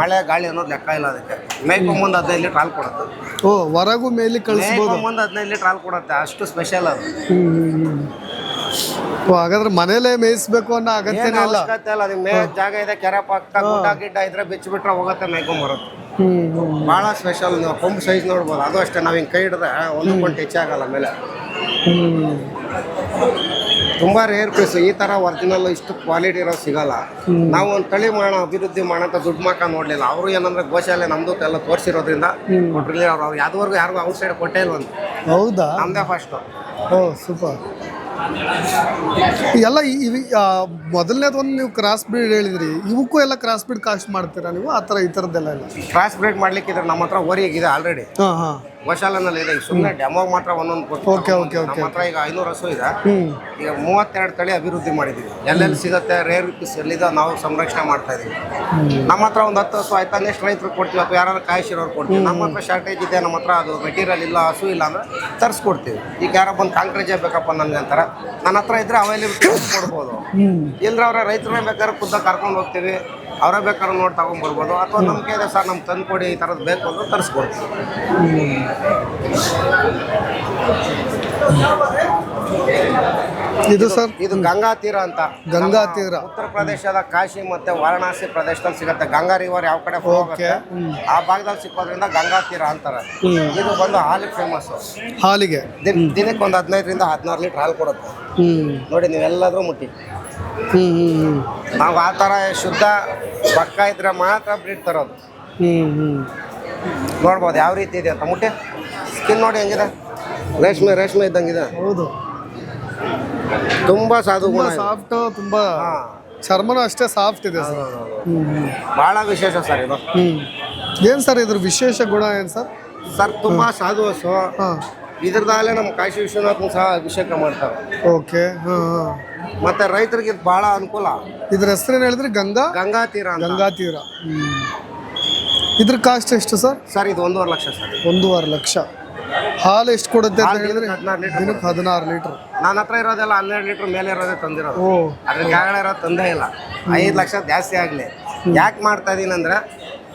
ಮಳೆ ಗಾಳಿ ಅನ್ನೋದು ಲೆಕ್ಕ ಇಲ್ಲ ಅದಕ್ಕೆ. ಮೇಯ್ಕೊಂಬಂದು ಹದಿನೈದು ಲೀಟರ್ ಹಾಲು ಕೊಡುತ್ತೆ. ಓ ಹೊರಗೂ ಮೇಲೆ ಕಳಿಸ್ಬೋದು? ಮುಂದೆ ಹದಿನೈದು ಲೀಟರ್ ಹಾಲು ಕೊಡುತ್ತೆ ಅಷ್ಟು ಸ್ಪೆಷಲ್ ಅದು. ಹಾಗಾದ್ರೆ ಮನೇಲೆ ಮೇಯಿಸ್ಬೇಕು ಅನ್ನೋ ಅಗತ್ಯನೇ ಇಲ್ಲ. ಅವಶ್ಯಕತೆ ಇಲ್ಲ ಮೇ ಜಾಗ ಇದೆ ಕೆರೆ ಪಕ್ಕ ಗುಡ್ಡ ಗಿಡ್ಡ ಇದ್ರೆ ಬಿಚ್ಚಿಬಿಟ್ರೆ ಹೋಗುತ್ತೆ ಮೇಯ್ಕೊಂಡ್ ಬರುತ್ತೆ. ಭಾಳ ಸ್ಪೆಷಲ್ ನಾವು ಕೊಂಬು ಸೈಜ್ ನೋಡ್ಬೋದು. ಅದು ಅಷ್ಟೇ ನಾವು ಹಿಂಗೆ ಕೈ ಹಿಡಿದ್ರೆ ಒಂದು ಕೊಂಡು ಟಚ್ ಆಗಲ್ಲ ಮೇಲೆ. ತುಂಬ ರೇರ್ ಪೀಸ್ ಈ ತರ ಒರಿಜಿನಲ್ ಇಷ್ಟು ಕ್ವಾಲಿಟಿ ಇರೋ ಸಿಗಲ್ಲ. ನಾವು ಒಂದು ತಳಿ ಮಾಡೋಣ ಅಭಿವೃದ್ಧಿ ಮಾಡೋಂಥ ದುಡ್ಡು ಮಾಕ ನೋಡಲಿಲ್ಲ. ಅವರು ಏನಂದ್ರೆ ಗೋಶಾಲೆ ನಮ್ದು ಎಲ್ಲ ತೋರಿಸಿರೋದ್ರಿಂದ ಕೊಟ್ಟಿರಲಿಲ್ಲ ಅವ್ರು. ಅವ್ರು ಯಾವ್ದವರೆಗೂ ಯಾರಿಗೂ ಔಟ್ ಸೈಡ್ ಕೊಟ್ಟೇ ಇಲ್ವಂತ. ಹೌದಾ? ನಮ್ದೇ ಫಸ್ಟು ಓ ಸೂಪರ್ ಎಲ್ಲ ಈ- ಇವಿ ಮೊದಲನೇದು ಒಂದು ನೀವು ಕ್ರಾಸ್ ಬ್ರೀಡ್ ಹೇಳಿದ್ರಿ ಇವಕ್ಕೂ ಎಲ್ಲ ಕ್ರಾಸ್ ಬ್ರೀಡ್ ಕಾಸ್ಟ್ ಮಾಡ್ತೀರಾ ನೀವು? ಆ ಥರ ಈ ಥರದ್ದೆಲ್ಲ ಇಲ್ಲ? ಕ್ರಾಸ್ ಬ್ರೀಡ್ ಮಾಡ್ಲಿಕ್ಕೆ ಇದ್ರೆ ನಮ್ಮ ಹತ್ರ ಓರಿಯಾಗಿದೆ ಆಲ್ರೆಡಿ ಹಾಂ ಹಾಂ. ಗೋಶಾಲೆನಲ್ಲಿ ಇದೆ ಈಗ ಸುಮ್ಮನೆ ಡೆಮೋ ಮಾತ್ರ ಒಂದೊಂದು ಕೊಟ್ಟು ಓಕೆ ಓಕೆ ಓಕೆ ನಮ್ಮ ಈಗ ಐನೂರು ಹಸು ಇದೆ. ಈಗ ಮೂವತ್ತೆರಡು ತಳಿ ಅಭಿವೃದ್ಧಿ ಮಾಡಿದ್ದೀವಿ ಎಲ್ಲೆಲ್ಲಿ ಸಿಗುತ್ತೆ ರೇರ್ ಪೀಸ್ ಎಲ್ಲಿದೆ ನಾವು ಸಂರಕ್ಷಣೆ ಮಾಡ್ತಾ ಇದೀವಿ. ನಮ್ಮ ಹತ್ರ ಒಂದು ಹತ್ತು ಹಸು ಆಯ್ತಾ ನೆಕ್ಸ್ಟ್ ರೈತರು ಕೊಡ್ತೀವಿ ಅಥವಾ ಯಾರು ಕಾಯಿಸಿರೋರು ಕೊಡ್ತೀವಿ. ನಮ್ಮ ಹತ್ರ ಶಾರ್ಟೇಜ್ ಇದೆ ನಮ್ಮ ಹತ್ರ ಅದು ಮೆಟೀರಿಯಲ್ ಇಲ್ಲ ಹಸು ಇಲ್ಲ ಅಂದ್ರೆ ತರಿಸ್ಕೊಡ್ತೀವಿ. ಈಗ ಯಾರೋ ಬಂದು ಕಾಂಕ್ರೇಜೇ ಬೇಕಪ್ಪ ನನಗೆ ಅಂತಾರೆ. ನನ್ನ ಹತ್ರ ಇದ್ರೆ ಅವೈಲೇಬಲ್ ಕೊಡ್ಬೋದು. ಇಲ್ಲ ಇಲ್ಲದ್ರೆ ಅವರ ರೈತರನ್ನೇ ಬೇಕಾದ್ರೆ ಖುದ್ದ ಕರ್ಕೊಂಡು ಹೋಗ್ತೀವಿ. ಅವರೇ ಬೇಕಾದ್ರೆ ನೋಡಿ ತಗೊಂಡ್ಬರ್ಬೋದು ಅಥವಾ ನಮ್ಗೆ ಇದೆ ಸರ್ ನಮ್ಗೆ ತಂದು ಕೊಡಿ ಈ ಥರದ್ದು ಬೇಕು ಅಂದ್ರೆ ತರಿಸ್ಕೊಡ್ತೀವಿ. ಇದು ಸರ್? ಇದು ಗಂಗಾ ತೀರ ಅಂತ. ಗಂಗಾ ತೀರ. ಉತ್ತರ ಪ್ರದೇಶದ ಕಾಶಿ ಮತ್ತೆ ವಾರಣಾಸಿ ಪ್ರದೇಶದಲ್ಲಿ ಸಿಗುತ್ತೆ. ಗಂಗಾ ರಿವರ್ ಯಾವ ಕಡೆ ಹೋಗುತ್ತೆ ಆ ಭಾಗದಲ್ಲಿ ಸಿಕ್ಕೋದ್ರಿಂದ ಗಂಗಾ ತೀರ ಅಂತಾರೆ. ಇದು ಬಂದು ಹಾಲಿಗೆ ಫೇಮಸ್ ಹಾಲಿಗೆ. ದಿನಕ್ಕೆ ಒಂದು ಹದಿನೈದರಿಂದ ಹದಿನಾರು ಲೀಟರ್ ಹಾಲು ಕೊಡುತ್ತೆ. ನೋಡಿ ನೀವೆಲ್ಲಾದ್ರೂ ಮುಟ್ಟಿ. ನಾವು ಆ ಥರ ಶುದ್ಧ ಪಕ್ಕ ಇದ್ರೆ ಮಾತ್ರ ಬ್ರೀಡ್ ತರೋದು. ನೋಡ್ಬೋದು ಯಾವ ರೀತಿ ಇದೆ ಅಂತ. ಮುಟ್ಟೆ ಸ್ಕಿನ್ ನೋಡಿ ಹೆಂಗಿದೆ? ರೇಷ್ಮೆ ರೇಷ್ಮೆ ಇದ್ದಂಗಿದೆ. ಹೌದು. ತುಂಬಾ ಸಾಧು ಗುಣ ತುಂಬ ಇದೆ. ಸಾಫ್ಟ್ ತುಂಬಾ ಹಾ. ಚರ್ಮನೂ ಅಷ್ಟೇ ಸಾಫ್ಟ್ ಇದೆ ಸರ್. ಬಹಳ ವಿಶೇಷ ಸರ್ ಇದು. ಏನು ಸರ್ ಇದ್ರ ವಿಶೇಷ ಗುಣ ಏನು ಸರ್? ಸರ್ ತುಂಬಾ ಸಾಧು ಹಸು. ಹಾಂ. ನಮ್ಮ ಕಾಶಿ ವಿಶ್ವನಾಥ್ ಸಹ ಅಭಿಷೇಕ ಮಾಡ್ತಾರೆ. ಓಕೆ. ಹಾಂ ಹಾಂ. ಮತ್ತೆ ರೈತರಿಗೆ ಇದು ಬಹಳ ಅನುಕೂಲ. ಇದ್ರ ಹೆಸರು ಹೇಳಿದ್ರೆ? ಗಂಗಾ? ಗಂಗಾ ತೀರ ಅಂತ. ಗಂಗಾ ತೀರ. ಹ್ಮ್. ಇದ್ರ ಕಾಸ್ಟ್ ಎಷ್ಟು ಸರ್? ಸರ್ ಇದು ಒಂದೂವರೆ ಲಕ್ಷ ಸರ್. ಒಂದೂವರೆ ಲಕ್ಷ. ಹಾಲು ಎಷ್ಟು ಕೊಡುತ್ತೆ ಅಂತ ಹಾಲು ಹೇಳಿದ್ರೆ? ಹದಿನಾರು ಲೀಟರ್. ದಿನಕ್ಕೆ ಹದಿನಾರು ಲೀಟ್ರ್. ನನ್ನ ಹತ್ರ ಇರೋದೆಲ್ಲ ಹನ್ನೆರಡು ಲೀಟರ್ ಮೇಲೆ ಇರೋದೇ ತಂದಿರೋದು. ಓ. ಅದ್ರ ಕೆಳಗಡೆ ಇರೋದು ತಂದೇ ಇಲ್ಲ. ಐದು ಲಕ್ಷ ಜಾಸ್ತಿ ಆಗಲಿ. ಯಾಕೆ ಮಾಡ್ತಾ ಇದೀನಿ ಅಂದ್ರೆ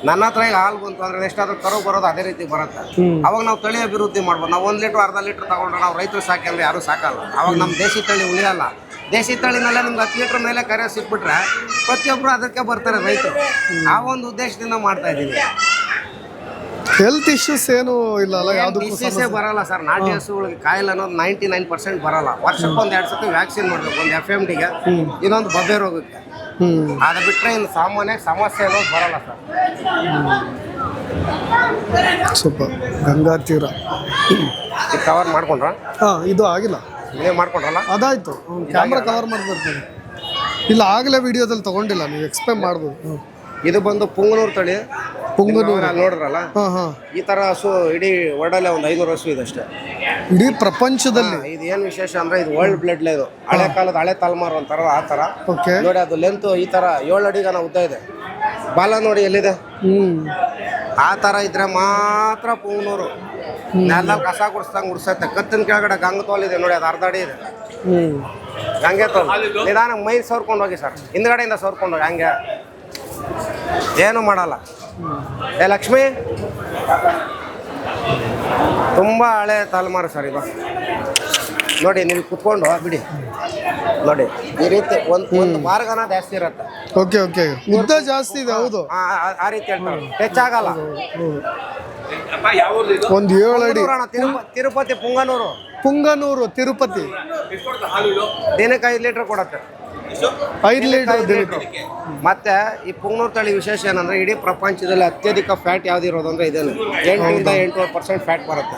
ನನ್ನ ಹತ್ರ ಈಗ ಹಾಲು ಬಂತು ಅಂದ್ರೆ ಎಷ್ಟಾದ್ರೂ ಕರು ಬರೋದು ಅದೇ ರೀತಿ ಬರುತ್ತೆ. ಹ್ಮ್. ಅವಾಗ ನಾವು ತಳಿ ಅಭಿವೃದ್ಧಿ ಮಾಡ್ಬೋದು. ನಾವು ಒಂದು ಲೀಟ್ರ್ ಅರ್ಧ ಲೀಟ್ರ್ ತಗೊಂಡ್ರೆ ನಾವು ರೈತರು ಸಾಕಿ ಅಂದ್ರೆ ಯಾರು ಸಾಕಲ್ಲ. ಅವಾಗ ನಮ್ಮ ದೇಶಿ ತಳಿ ಉಳಿಯಲ್ಲ. ದೇಶಿ ತಳಿನೆಲ್ಲ ನಿಮ್ಗೆ ಹತ್ತು ಲೀಟ್ರ್ ಮೇಲೆ ಕರೆ ಸಿಕ್ಬಿಟ್ರೆ ಪ್ರತಿಯೊಬ್ಬರು ಅದಕ್ಕೆ ಬರ್ತಾರೆ ರೈತರು. ಆ ಒಂದು ಉದ್ದೇಶದಿಂದ ಮಾಡ್ತಾ ಇದ್ದೀವಿ. ಹೆಲ್ತ್ ಇಶ್ಯೂಸ್ ಏನು ಇಲ್ಲ ಅಲ್ಲ ಯಾವುದು ಡಿಸೀಸೇ ಬರಲ್ಲ ಸರ್. ನಾಟಿ ಹಸುಗಳಿಗೆ ಕಾಯಿಲೆ ಅನ್ನೋದು ನೈಂಟಿ ನೈನ್ ಪರ್ಸೆಂಟ್ ಬರಲ್ಲ. ವರ್ಷಕ್ಕೆ ಒಂದು ಎರಡು ಸತಿ ವ್ಯಾಕ್ಸಿನ್ ಮಾಡಬೇಕು. ಒಂದು ಎಫ್ ಎಂ ಡಿಗೆ ಇನ್ನೊಂದು ಬಬ್ಬೆ ರೋಗಕ್ಕೆ. ಅದು ಬಿಟ್ಟರೆ ಇನ್ನು ಸಾಮಾನ್ಯ ಸಮಸ್ಯೆ ಅನ್ನೋದು ಬರಲ್ಲ ಸರ್. ಸೂಪರ್. ಗಂಗಾ ತೀರ. ಕವರ್ ಮಾಡ್ಕೊಂಡ್ರ? ಹಾಂ ಇದು ಆಗಿಲ್ಲ. ನೀವು ಮಾಡ್ಕೊಂಡ್ರಲ್ಲ? ಅದಾಯಿತು. ಕ್ಯಾಮ್ರಾ ಕವರ್ ಮಾಡಿರ್ತೀನಿ ಇಲ್ಲ ಆಗಲೇ ವಿಡಿಯೋದಲ್ಲಿ ತಗೊಂಡಿಲ್ಲ ನೀವು ಎಕ್ಸ್ಪ್ಲೇನ್ ಮಾಡ್ಬೋದು. ಇದು ಬಂದು ಪುಂಗನೂರು ತಳಿ. ಪುಂಗನೂರು. ನೋಡ್ರಲ್ಲ ನೋಡಿದ್ರಲ್ಲ? ಹಾಂ ಹಾಂ. ಈ ತರ ಹಸು ಇಡೀ ವರ್ಡಲ್ಲೇ ಒಂದು ಐನೂರು ಹಸು ಇದೆ ಅಷ್ಟೇ. ಇಡೀ ಪ್ರಪಂಚದಲ್ಲಿ. ಇದು ಏನು ವಿಶೇಷ ಅಂದ್ರೆ ಇದು ವರ್ಲ್ಡ್ ಬ್ಲಡ್ ಇದು. ಹಳೆ ಕಾಲದ ಹಳೆ ತಲೆಮಾರು ಅಂತಾರ ಆ ತರ. ಓಕೆ ನೋಡಿ ಅದು ಲೆಂತ್ ಈ ತರ ಏಳು ಅಡಿಗನ ಉದ್ದ ಇದೆ. ಬಾಲ ನೋಡಿ ಎಲ್ಲಿದೆ? ಹ್ಞೂ ಆ ಥರ ಇದ್ರೆ ಮಾತ್ರ ಪೂನೂರು. ನೆಲ ಕಸ ಗುಡಿಸ್ದಂಗೆ ಗುಡಿಸತ್ತೆ. ಕತ್ತಿನ ಕೆಳಗಡೆ ಗಂಗತೋಲ್ ಇದೆ ನೋಡಿ ಅದು ಅರ್ಧ ಅಡಿ ಇದೆ. ಗಂಗೆ ತೋಲ್. ನಿಧಾನ ಮೈ ಸೋರ್ಕೊಂಡು ಹೋಗಿ ಸರ್. ಹಿಂದ್ಗಡೆಯಿಂದ ಸೋರ್ಕೊಂಡು ಹೋಗಿ ಹಂಗೆ. ಏನು ಮಾಡಲ್ಲ. ಏ ಲಕ್ಷ್ಮಿ? ತುಂಬ ಹಳೆ ತಲೆಮಾರು ಸರ್ ಇದು. ನೋಡಿ ನೀವು ಕುತ್ಕೊಂಡು ಬಿಡಿ ನೋಡಿ ಈ ರೀತಿ ಒಂದು ಒಂದು ಮಾರ್ಗನ ಜಾಸ್ತಿ ಇರತ್ತೆ. Okay okay. ಉದ್ದ ಜಾಸ್ತಿ ಇದೆ ಹೌದು. ಆ- ಆ- ಆ ರೀತಿ ಹೇಳ್ತಾರೆ. ಟಚ್ ಆಗಲ್ಲ ಒಂದು ಏಳು ಅಡಿ. ಪುಂಗನೂರು ಅಣ್ಣ, ತಿರುಪ- ತಿರುಪತಿ ಪುಂಗನೂರು. ಪುಂಗನೂರು ತಿರುಪತಿ. ದಿನಕ್ಕೆ ಐದು ಲೀಟರ್ ಕೊಡುತ್ತೆ. ಐದು ಲೀಟರ್ ಮತ್ತೆ ಈ ಪುಂಗ್ನೂರು ತಳಿ ವಿಶೇಷ ಏನಂದ್ರೆ ಇಡೀ ಪ್ರಪಂಚದಲ್ಲಿ ಅತ್ಯಧಿಕ ಫ್ಯಾಟ್ ಯಾವ್ದು ಇರೋದು ಅಂದ್ರೆ ಇದೇನೆ. ಎಂಟರಿಂದ ಎಂಟೂವರೆ ಪರ್ಸೆಂಟ್ ಫ್ಯಾಟ್ ಬರುತ್ತೆ.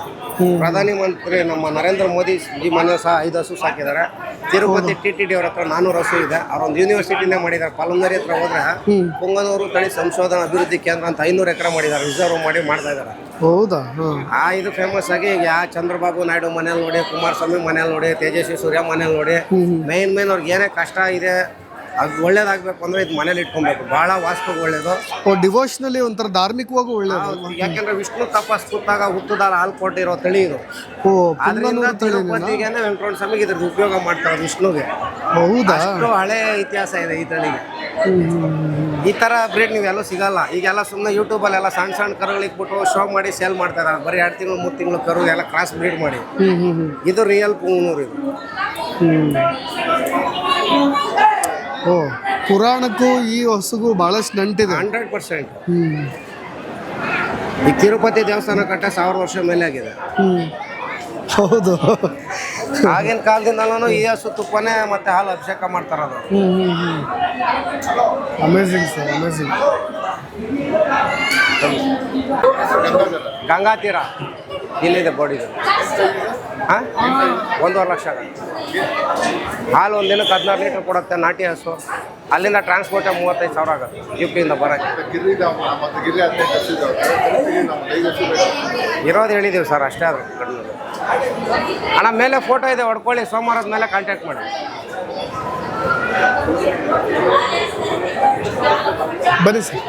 ಪ್ರಧಾನಿ ಮಂತ್ರಿ ನಮ್ಮ ನರೇಂದ್ರ ಮೋದಿ ಜಿ ಮನೆ ಸಹ ಐದು ಹಸು ಸಾಕಿದ್ದಾರೆ. ತಿರುಪತಿ ಟಿ ಟಿ ಡಿ ಅವ್ರ ಹತ್ರ ನಾನೂರು ಹಸು ಇದೆ. ಅವರೊಂದು ಯೂನಿವರ್ಸಿಟಿನೇ ಮಾಡಿದ್ದಾರೆ. ಪಲಂದರಿ ಹತ್ರ ಹೋದ್ರೆ ಪುಂಗನೂರು ತಳಿ ಸಂಶೋಧನಾ ಅಭಿವೃದ್ಧಿ ಕೇಂದ್ರ ಅಂತ ಐನೂರು ಎಕರೆ ಮಾಡಿದ್ದಾರೆ. ರಿಸರ್ವ್ ಮಾಡಿ ಮಾಡ್ತಾ ಇದ್ದಾರೆ. ಹೌದಾ? ಆ ಇದು ಫೇಮಸ್ ಆಗಿ ಈಗ ಯಾ ಚಂದ್ರಬಾಬು ನಾಯ್ಡು ಮನೇಲಿ ನೋಡಿ ಕುಮಾರಸ್ವಾಮಿ ಮನೇಲಿ ನೋಡಿ ತೇಜಸ್ವಿ ಸೂರ್ಯ ಮನೇಲಿ ನೋಡಿ ಮೇನ್ ಮೇನ್ ಅವ್ರಿಗೆ ಏನೇ ಕಷ್ಟ ಇದೆ ಅದು ಒಳ್ಳೇದಾಗಬೇಕು ಅಂದ್ರೆ ಇದು ಮನೇಲಿ ಇಟ್ಕೊಬೇಕು. ಭಾಳ ವಾಸ್ತು ಒಳ್ಳೇದು. ಓ ಡಿವೋಷನಲಿ ಒಂಥರ ಧಾರ್ಮಿಕವಾಗಿ ಒಳ್ಳೇದು. ಯಾಕೆಂದ್ರೆ ವಿಷ್ಣು ತಪಸ್ ಕೂತಾಗ ಹುಟ್ಟುದಾರ ಹಾಲು ಕೊಟ್ಟಿರೋ ತಳಿ ಇದು. ಓ ತಳಿ ತಿರುಪತಿಗೆನೆ ವೆಂಕಟರಮಣ ಸ್ವಾಮಿಗೆ ಇದ್ರದ್ದು ಉಪಯೋಗ ಮಾಡ್ತಾರೆ ವಿಷ್ಣುಗೆ. ಹೌದಾ? ಅಷ್ಟು ಹಳೆ ಇತಿಹಾಸ ಇದೆ ಈ ತಳಿಗೆ. ಈ ತರ ಬ್ರೀಡ್ ನೀವು ಎಲ್ಲೂ ಸಿಗಲ್ಲ. ಈಗೆಲ್ಲ ಸುಮ್ಮನೆ ಯೂಟ್ಯೂಬಲ್ಲಿ ಎಲ್ಲ ಸಣ್ಣ ಸಣ್ಣ ಕರುಗಳಿಗೆ ಬಿಟ್ಟು ಶೋ ಮಾಡಿ ಸೇಲ್ ಮಾಡ್ತಾರೆ ಇದ್ದಾರೆ ಬರೀ ಎರಡು ತಿಂಗಳು ಮೂರು ತಿಂಗಳು ಕರು ಎಲ್ಲ ಕ್ರಾಸ್ ಬ್ರೀಡ್ ಮಾಡಿ. ಇದು ರಿಯಲ್ ಪೂನೂರು ಇದು. ಓ ಪುರಾಣಕ್ಕೂ ಈ ಹೊಸಗೂ ಬಹಳಷ್ಟು ನಂಟಿದೆ. Hundred percent. ಹ್ಮ್. ಈ ತಿರುಪತಿ ದೇವಸ್ಥಾನ ಕಟ್ಟ ಸಾವಿರ ವರ್ಷ ಮೇಲೆ ಆಗಿದೆ. ಹ್ಮ್. ಹೌದು. ಆಗಿನ ಕಾಲದಿಂದಲೂ ಈ ಹಸು ತುಪ್ಪನೇ ಮತ್ತೆ ಹಾಲು ಅಭಿಷೇಕ ಮಾಡ್ತಾರದು ಹ್ಮ್ ಹ್ಮ್ ಹ್ಮ್. ಅಮೇಝಿಂಗ್ ಸರ್ ಅಮೇಝಿಂಗ್ ಗಂಗಾತೀರ. ಇಲ್ಲಿದೆ ಬೋಡಿದು ಹಾಂ ಒಂದೂವರೆ ಲಕ್ಷ ಆಗುತ್ತೆ. ಹಾಲು ಒಂದು ದಿನಕ್ಕೆ ಹದಿನಾರು ಲೀಟ್ರ್ ಕೊಡುತ್ತೆ ನಾಟಿ ಹಸು. ಅಲ್ಲಿಂದ ಟ್ರಾನ್ಸ್ಪೋರ್ಟೇ ಮೂವತ್ತೈದು ಸಾವಿರ ಆಗುತ್ತೆ ಯು ಪಿಯಿಂದ ಬರೋಕ್ಕೆ ಇರೋದು ಹೇಳಿದ್ದೀವಿ ಸರ್ ಅಷ್ಟೇ ಅದು ಕಡಿಮೆ ಅಣ್ಣ ಮೇಲೆ ಫೋಟೋ ಇದೆ ಹೊಡ್ಕೊಳ್ಳಿ ಸೋಮವಾರದ ಮೇಲೆ ಕಾಂಟ್ಯಾಕ್ಟ್ ಮಾಡಿ. ಬನ್ನಿ ಸರ್